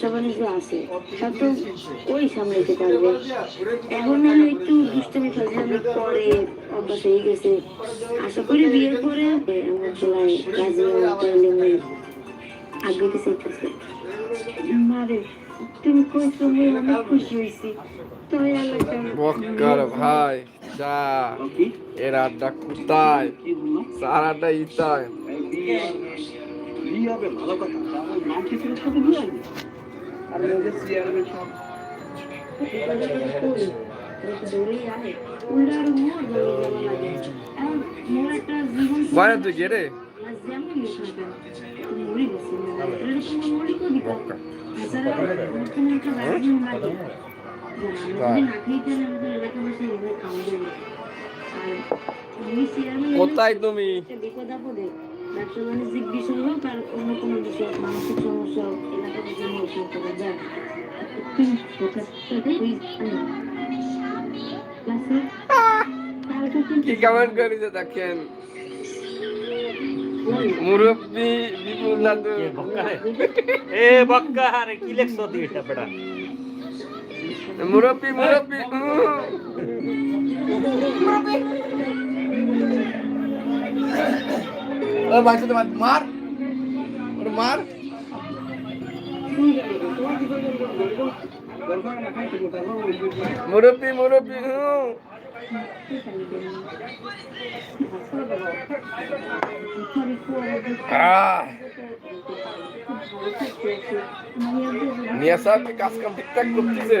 বাণিজ্য আছে সব তো ওই সামলাইতে পারবে এখন আমি একটু দুষ্টামি ফাজলামি পরে অভ্যাস হয়ে গেছে আশা করি বিয়ের পরে আমার খেলায় কাজে আমি আগ্রহী চাইতেছে মারে তুমি কইছো আমি খুশি হয়েছি বক্কার ভাই চা এর আড্ডা কোথায় চার আড্ডা ইতায় ভালো কথা আর যে চেয়ারম্যান সব বাইরে তুই গে রে? কোথায় তুমি? বিপদ আপদে ব্যবসা বাণিজ্যিক বিষয় হোক আর অন্য কোনো বিষয় মানসিক সমস্যা হোক এলাকার জন্য হোক করা যায় তুই কোথা থেকে তুই ক্লাসে কি? কমেন্ট করেছে দেখেন? মুরব্বী বিপুল দাদু এ বক্কা আরে কি লেখছো তুই এটা বেটা? মুরব্বী মুরব্বী ও বাচ্চা তো মার। ওরে মার। মুরব্বী মুরব্বী, হুঁ। আহ। মিয়া সাহেব কাজ কাম ঠিকঠাক করতেছে?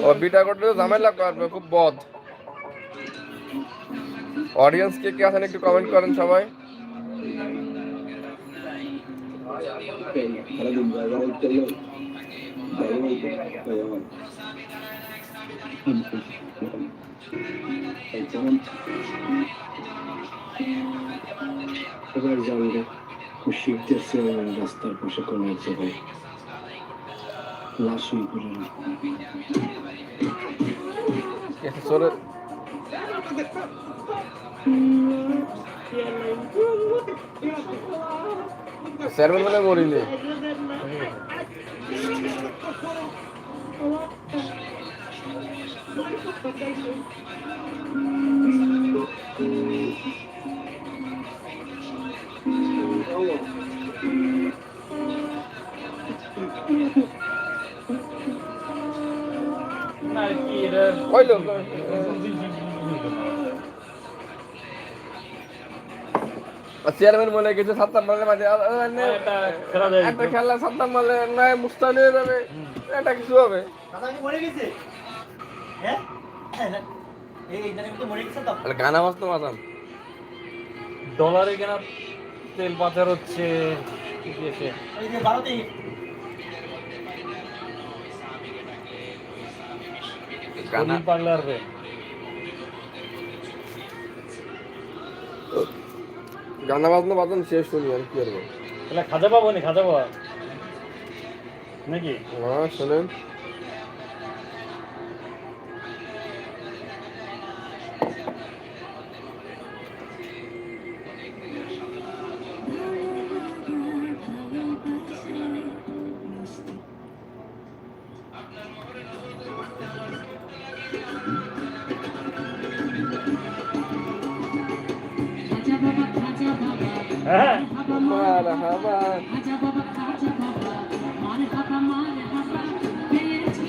ও বিটা করতে তো ঝামেলা করবে খুব বদ অডিয়েন্স কে কে আছেন একটু কমেন্ট করেন সবাই চলো যাবে রে শিখতেছে রাস্তার পাশে কোনো এক জায়গায়। লাশ শুয়ে পড়ে না। সরে চেয়ারম্যান বলে মরিনি আর কি লোক চেয়ারম্যান বলে গেছে সাত্তার মারলে মাঝে একটা খেলা সাত্তার মারলে নয় মুস্তানি হয়ে যাবে এটা কিছু হবে হ্যাঁ গানা মাছ তো মাথাম ডলারে কেনা তেল পাচার হচ্ছে দেশে এই যে গানা বাজনা বাজন শেষ শুনি আর কি করব তাহলে খাজা পাবো নি খাজা পাবো নাকি? হ্যাঁ শোনেন।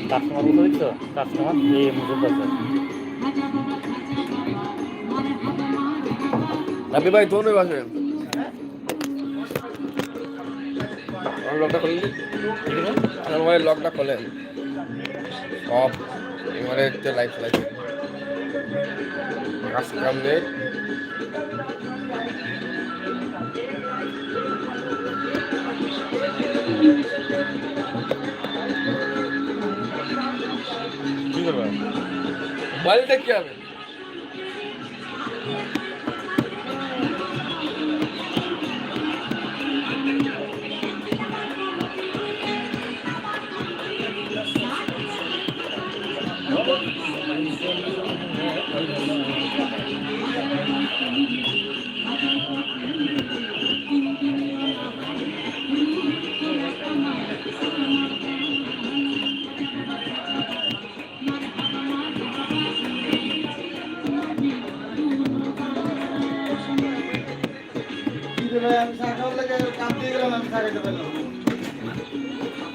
কাস্টমার বলতে দেখছ কাস্টমার এই মুসুর আছে আপনি ভাই তোর বাসে লকটা খুলেন দিন লকটা খোলেন সব এবারে লাইফ লাইফ কাজ কাম নেই কি করবে মোবাইলটা কি হবে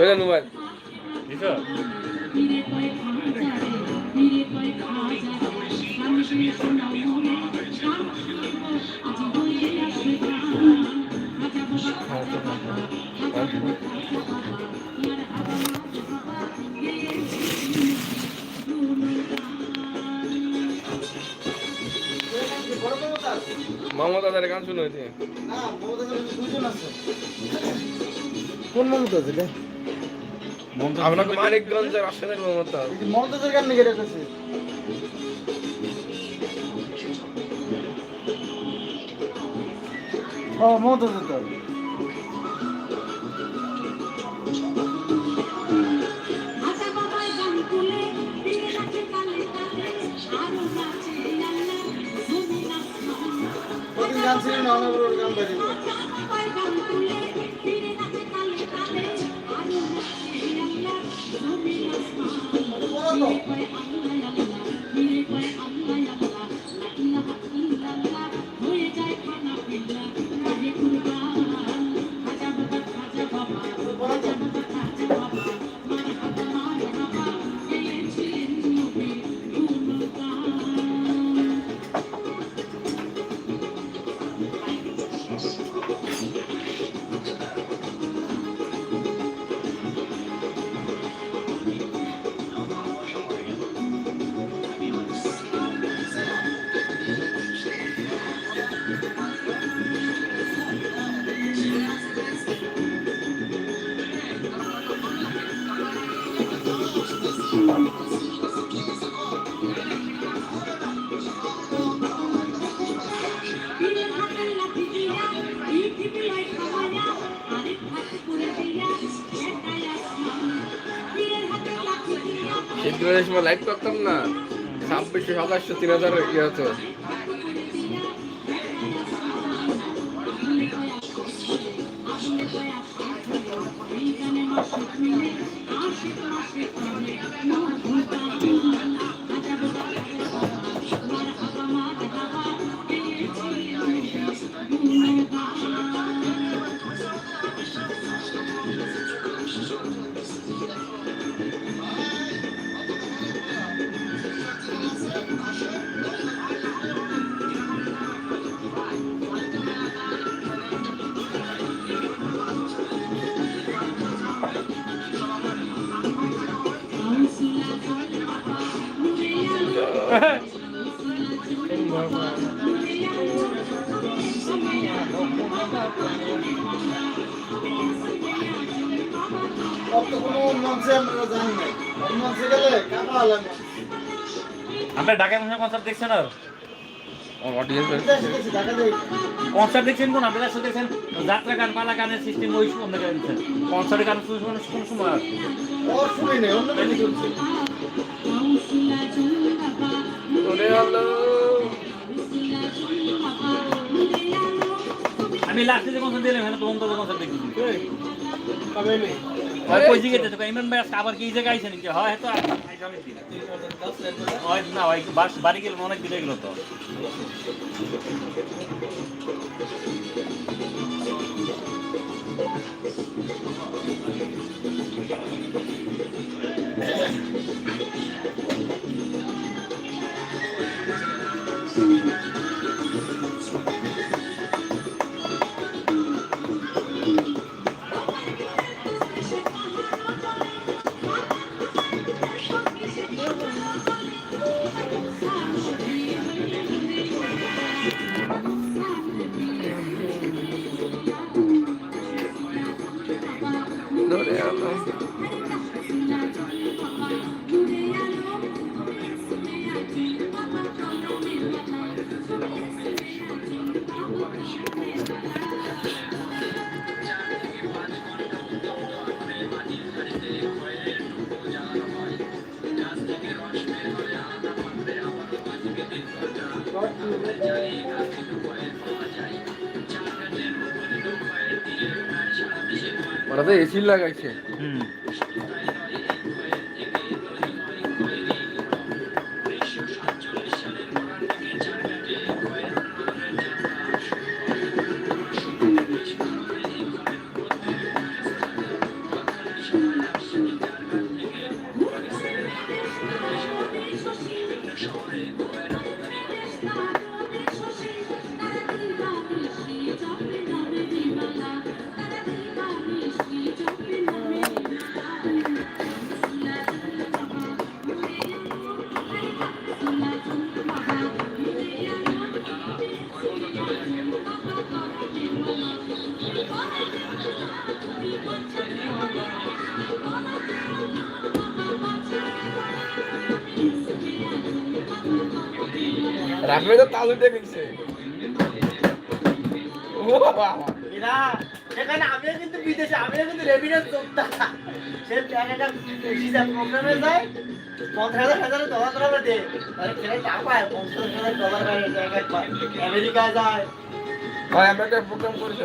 চলেন মোবাইল মমতা মোহাম্মদ গান শুনে হয়েছে। না মমতা কোন মমতা আছে রে? আপনাকে মানিকগঞ্জের আসনের মমতা। মমতাজের গান নাকি রেখেছে। ও মমতাজ তো গান ছিল না আমার গান বাজিয়ে শীতকালের সময় লাইক করতাম না। ছাব্বিশশো সাতাশশো তিন হাজার ইয়ে হতো। অত ঢাকায় মনে কনসার্ট দেখছেন আর। কনসার্ট দেখছেন কোন? আপনারা সাথে দেখছেন? যাত্রা গান পালা গানের সিস্টেম ওই সময় দেখছেন। কনসার্টের গান কোন সময় আমি লাস্টে যে কনসার্ট দিলাম তো অন্তত কনসার্ট দেখছি কবে নেই? কই জিগে তো ইমরান ভাই আবার কি জায়গায় আইছেন কি হয় তো না বাড়ি গেলে অনেক হয়ে গেল তো ওরে এসি লাগাইছে। রাখবে তো তালু ও এখানে আমিও কিন্তু বিদেশে আমিও কিন্তু রেভিডেন্স যোদ্ধা। সে এক একটা ভিসা প্রোগ্রামে যায় পঞ্চাশ হাজার হাজার ডলার দেয় আরে টাকা পায় পঞ্চাশ হাজার ডলার পায় এক আমেরিকা যায়। আমরা একটা প্রোগ্রাম করেছে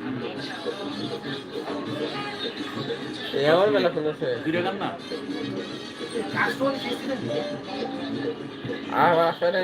আমার বেলা কাস্টমার আর আসলে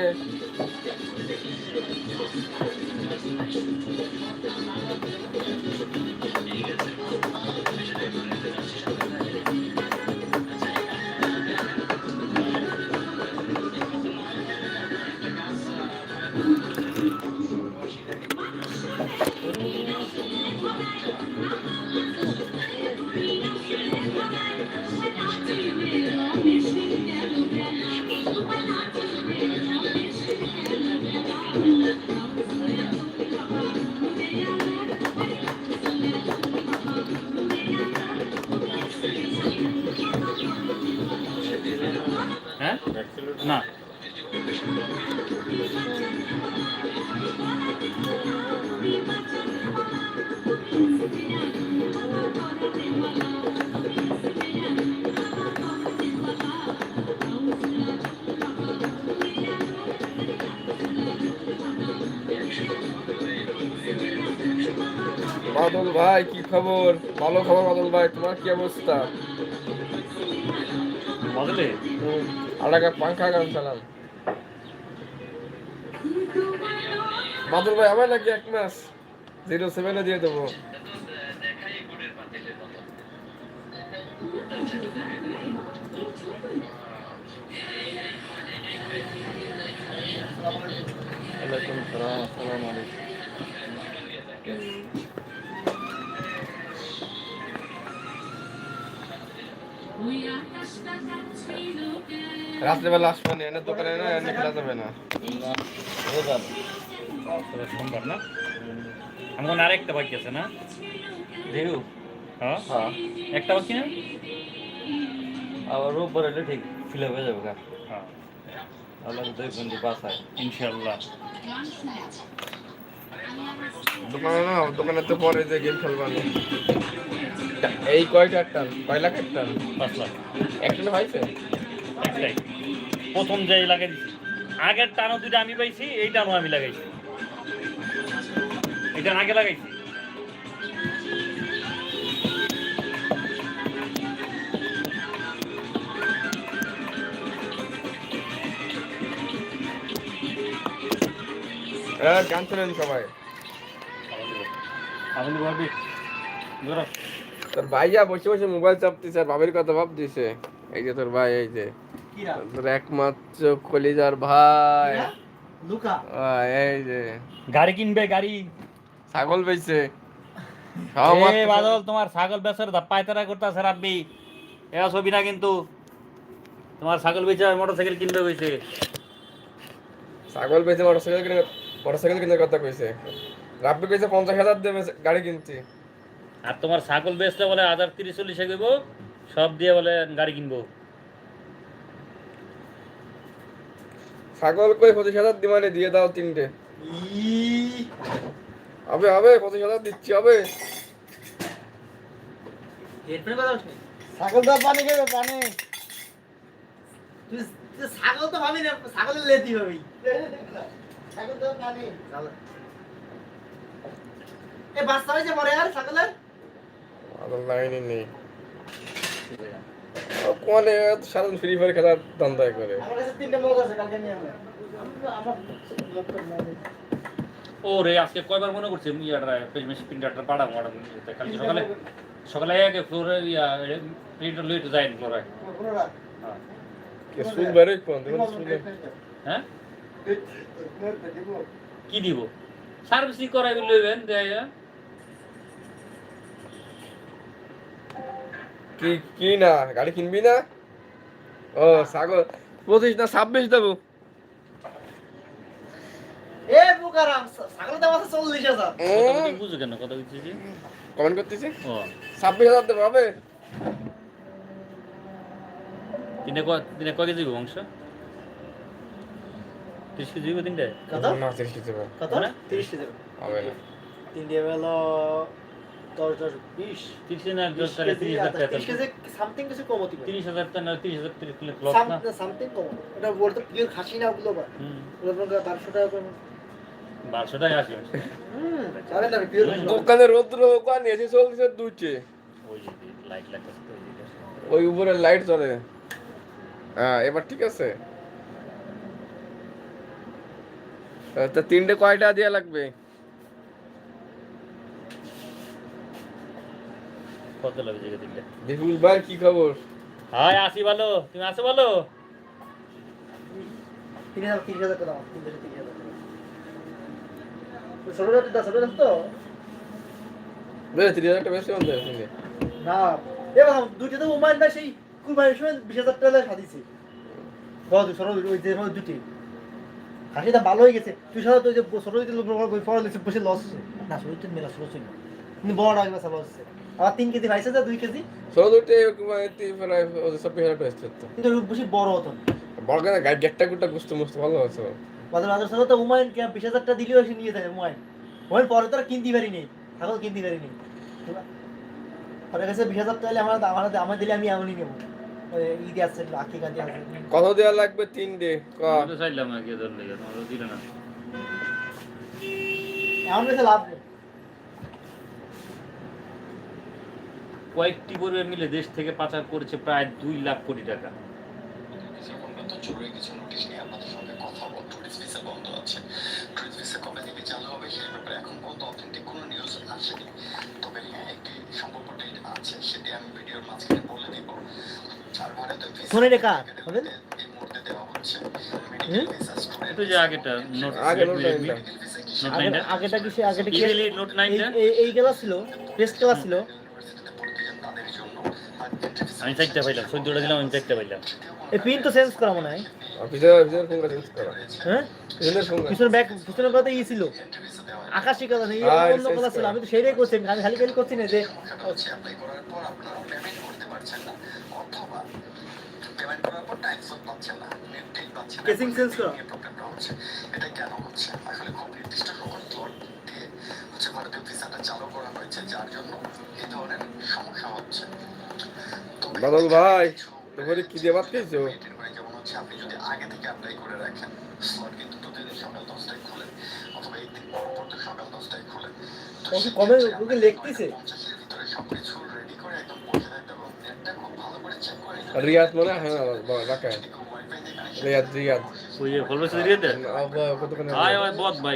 খবর? ভালো খবর বাদল ভাই তোমার কি অবস্থা? একটা পাঙ্খা গান চালান বাদল ভাই আমার নাকি এক মাস? জিরো সেভেনে দিয়ে দেবো। আসসালামু আলাইকুম। রাত্রেবেলা আসবেন এনে দোকানে না এনে খেলা যাবে না। সোমবার না আমার আরেকটা বাকি আছে না দেউ হ্যাঁ। হ্যাঁ। একটা বাকি না? আবার রোববার এলে ঠিক ফিল হয়ে যাবে গা। হ্যাঁ। আল্লাহ দুই বন্ধু বাসায় ইনশাল্লাহ দোকানে না দোকানে তো পরে যে গেম খেলবানি এই কয়টা টান কয় লাখ টান পাঁচ লাখ। একটা পাইছে একটাই। প্রথম যাই লাগাই দিছি। আগের টানো দুইটা আমি পাইছি এই টানো আমি লাগাইছি। এটা আগে লাগাইছি। গান শোনেন সবাই। আপনি ভাবি। ধরো। তোর ভাইয়া বসে বসে মোবাইল চাপতেছে আর বাবের কথা ভাব দিছে এই যে তোর ভাই এই যে। তোর একমাত্র কলিজার ভাই। লুকা? এই যে। গাড়ি কিনবে গাড়ি। ছাগল বেচছে। এ বাদল তোমার ছাগল বেচার ধাপ্পায় তারা করতেছে রাব্বি। এ ছবি না কিন্তু। তোমার ছাগল বেচে মোটরসাইকেল কিনবে কইছে। ছাগল বেচে মোটরসাইকেল কিনে মোটরসাইকেল কিনে কথা কইছে। রাব্বি কইছে পঞ্চাশ হাজার দেবে গাড়ি কিনছি আর তোমার ছাগল বেচলে বলে হাজার তিরিশ চল্লিশে গইব সব দিয়ে বলে গাড়ি কিনবো। ছাগল কই পঁচিশ হাজার দিমানে দিয়ে দাও তিনটে। হবে হবে পঁচিশ হাজার দিচ্ছি হবে ছাগল তো পানি খাবে পানি। ছাগল তো ভাবি না ছাগলের ভাবি। ছাগল তো পানি। এ বাচ্চা হয়েছে মরে আর ছাগলের? আমার লাইনই নেই কোনে সারাদিন ফ্রি ফায়ার খেলার ধান্দায় করে আমার কাছে তিনটে মগ আছে কালকে নিয়ে আমরা আমার ল্যাপটপ নাই ও রে আজকে কয়বার মনে করছে ইয়াটা প্রিন্টারটা পাড়াবো অর্ডার কালকে সকালে সকালে আগে ফ্লোরে ইয়া প্রিন্টার লইতে যায় ফ্লোরে হ্যাঁ সুল বাইরে হ্যাঁ কি দিব সার্ভিসিং করাইবে লইবেন দেয়া কি কি না? গাড়ি কিনবি না? ও ছাগল। পঁচিশ না ছাব্বিশ দেবো। কি কমেন্ট করতেছি? ও। ছাব্বিশ হাজার দেবো হবে? তিনে কয় তিনে কয় কেজি মাংস? তিরিশ কেজি দিব তিনটে কত? না তিরিশ দেবো কত? মানে? তিরিশ হাজার হবে। না। তিন দিয়ে হলো দশ দশ বিশ তিরিশ না বিশ তাহলে তিরিশ হাজার টাকা সামথিং কিছু কমতি তিরিশ হাজার টাকা তিরিশ হাজার তিরিশ কিলো লস না? সামথিং কম এটা বলতে পিওর খাসি না ওগুলো বা হুম। ওগুলো আপনার বারোশো টাকা করে বারোশো টাকা আসবে। হুম জানেন না পিওর খাসি। দোকানে রৌদ্র এসে চলছে দুইছে ওই উপরে লাইট চলে হ্যাঁ এবার ঠিক আছে। তা তিনটে কয়টা দেওয়া লাগবে? কত লাগবে জায়গা বিপুল ভাই কি খবর? হাই আসি ভালো তুমি আসো ভালো দুটি খাসিটা ভালো হয়ে গেছে। তুই যে ষোলো দিতে পড়া দিচ্ছে বসে লস হচ্ছে। না ষোলো মেলা ষোলো ছিল কিন্তু বড় আগে লস হচ্ছে। আবার তিন কেজি ভাইসে যা দুই কেজি? ষোলো দুটে প্রায় চব্বিশ হাজার টাকা এসছে কিন্তু বেশি বড় হতো বড় কেন? গাড়ি গেটটা গুটটা গুছতে মুছতে ভালো আছে বাজার বাজার সাথে তো উমায়ন কে বিশ হাজার টাকা দিলেও এসে নিয়ে থাকে উমায়ন উমায়ন পরে তো আর কিনতে পারি নেই ছাগল কিনতে পারি নেই ওর কাছে বিশ হাজার টাকা আমার আমার আমার দিলে আমি এমনই নেব। ঈদে আছে আছে। কত দেওয়া লাগবে তিনটে ক? আমি চাইলাম আগে ধরলে তোমরা দিলে না এমন বেশি লাভ নেই। কয়েকটি পরিবার মিলে দেশ থেকে পাচার করেছে প্রায় দুই লাখ কোটি টাকা। হ্যাঁ ফোনে রেখা হবে আগেটা কি? আগেটা কি এই- এই এই ক্লাস ছিল টেস্ট ক্লাস ছিল। আমি চারটা পাইলাম চোদ্দটা দিলাম আমি চারটা পাইলাম। এই পিন তো চেঞ্জ করা মনে হয়। চেঞ্জ হ্যাঁ? পিছনে ব্যাক পিছনের কথা ই ছিল। আকাশি কথা নেই অন্য কথা ছিল। আমি তো সেইটাই করছি আমি খালি খালি করছি না যে সমস্যাটা হচ্ছে করার পর আপনারা পেমেন্ট করতে পারছেন না অথবা পেমেন্ট করার পর টাইম স্লট পাচ্ছেন না নেট টাইম পাচ্ছেন না Casing change করা? এটা কেন হচ্ছে আসলে খুব নির্দিষ্ট হচ্ছে ভারতীয় ভিসাটা চালু করা হয়েছে যার জন্য এই ধরনের সমস্যা হচ্ছে বাদল ভাই তোমার কি দিয়ে ভাত খেয়েছো? যেমন হচ্ছে আপনি যদি আগে থেকে অ্যাপ্লাই করে রাখেন স্লট কিন্তু প্রতিদিন সকাল দশটায় খুলে অথবা একদিন পর পর সকাল দশটায় খুলে তো ও কি সেই কমে ক্ষেত্রে ওকে লিখতেছে? পঞ্চাশের ভিতরে সবকিছু রেডি করে একদম বসে থাকতে এবং নেটটা খুব ভালো করে চেক করে রিয়াদ মনে হয় connection রিয়াদ রিয়াদ। ওই যে ফলবে দিয়ে দে কতক্ষণ আয় আয় ডলার वाला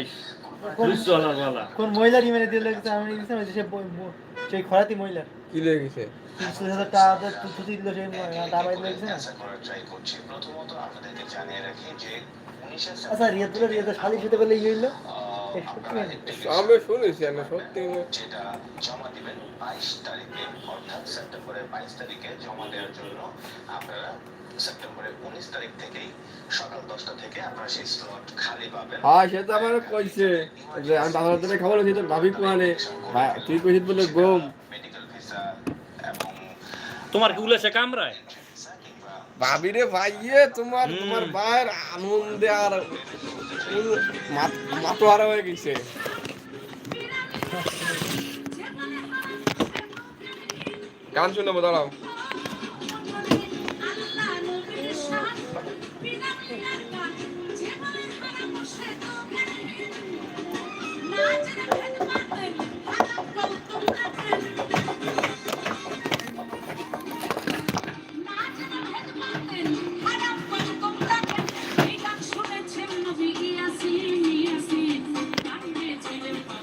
কোন মহিলার ইমেলে দিয়ে লেগেছে আমি যে সে সেই খরাতি মহিলা কি লেগেছে না? answer করার try করছি। প্রথমত আপনাদেরকে জানিয়ে রাখি যে 19 এ আচ্ছা রিয়াদ খালি রিয়াদের সাথে বলে ইয়ে হইল? আমি শুনেছি আমি সত্যি যেটা জমা দিবেন বাইশ তারিখে অর্থাৎ সেপ্টেম্বরের বাইশ তারিখে জমা দেওয়ার জন্য আপনারা সেপ্টেম্বরের উনিশ তারিখ থেকেই সকাল দশটা থেকে আপনারা সেই স্লট খালি পাবেন। হ্যাঁ সে তো আমার কইছে যে আমি থেকে খাবার দিতে ভাবি কোয়ানে তুই কইছিস বলে গম মেডিকেল ভিসা এবং তোমার কি উলেছে কামরায়? ভিসা কিংবা ভাবি রে ভাইয়ে তোমার তোমার ভাইয়ের আনন্দে আর মাতো আর হয়ে গেছে। গান শুনে দাঁড়াও।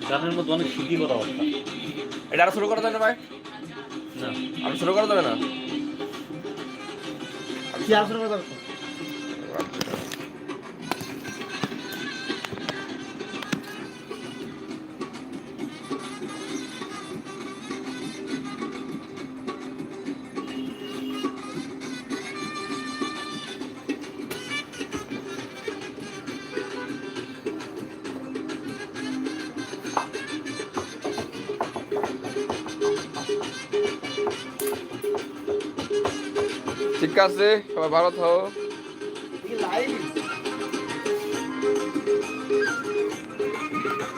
গানের মধ্যে অনেক সুখী কথা অবস্থা এটা আর শুরু করা যাবে না ভাই? না। আরও শুরু করা যাবে না? কি আরও শুরু করা ঠিক আছে সবাই ভালো থাকো